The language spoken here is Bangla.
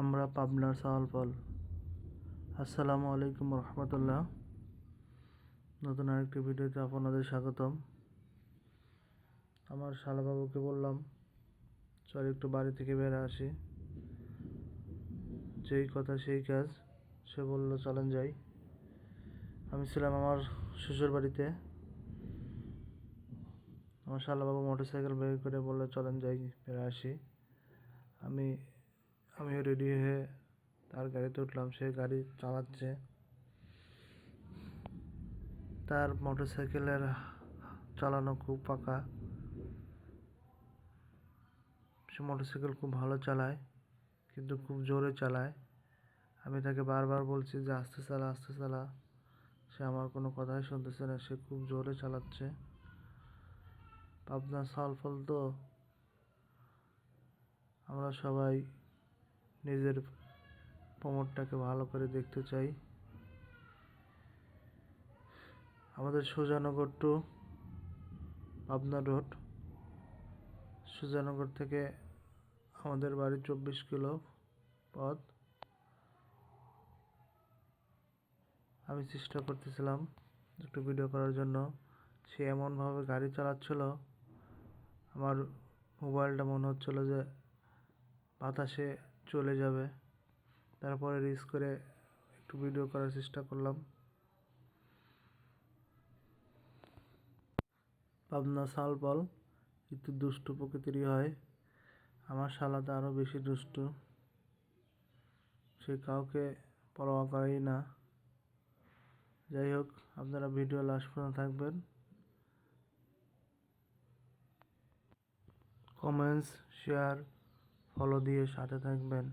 আমরা পাবনার সাওয়ালপল। আসসালামু আলাইকুম রহমতুল্লাহ। নতুন আরেকটি ভিডিওতে আপনাদের স্বাগতম। আমার শালাবাবুকে বললাম, চল একটু বাড়ি থেকে বেড়ে আসি। যেই কথা সেই কাজ, সে বলল, চলেন যাই। আমি ছিলাম আমার শ্বশুর বাড়িতে। আমার শালাবাবু মোটর সাইকেল বের করে বলল, চলেন যাই বেড়ে আসি। আমি আমিও রেডি হয়ে তার গাড়িতে উঠলাম, সে গাড়ি চালাচ্ছে। তার মোটর সাইকেলের চালানো খুব পাকা। সে মোটর সাইকেল খুব ভালো চালায়, কিন্তু খুব জোরে চালায়। আমি তাকে বারবার বলছি যে, আস্তে চালা আস্তে চালা। সে আমার কোনো কথাই শুনতেছে না, সে খুব জোরে চালাচ্ছে। পাবনা সালফল তো আমরা সবাই নিজের প্রমোটটাকে ভালো করে দেখতে চাই। আমাদের সুজানগর টু পাবনা রোড। সুজানগর থেকে আমাদের বাড়ি চব্বিশ কিলো পথ। আমি চেষ্টা করতেছিলাম একটু ভিডিও করার জন্য। সে এমনভাবে গাড়ি চালাচ্ছিল, আমার মোবাইলটা মনে হচ্ছিল যে বাতাসে চলে যাবে। তারপরে রিস করে একটু ভিডিও করার চেষ্টা করলাম। পাবনা শালপল একটু দুষ্টু প্রকৃতিরই হয়। আমার শালাতে আরও বেশি দুষ্টু। সে কাউকে পরোয়া করেই না। যাই হোক, আপনারা ভিডিও লাস্ট পর্যন্ত থাকবেন। কমেন্টস শেয়ার ফলো দিয়ে সাথে থাকবেন।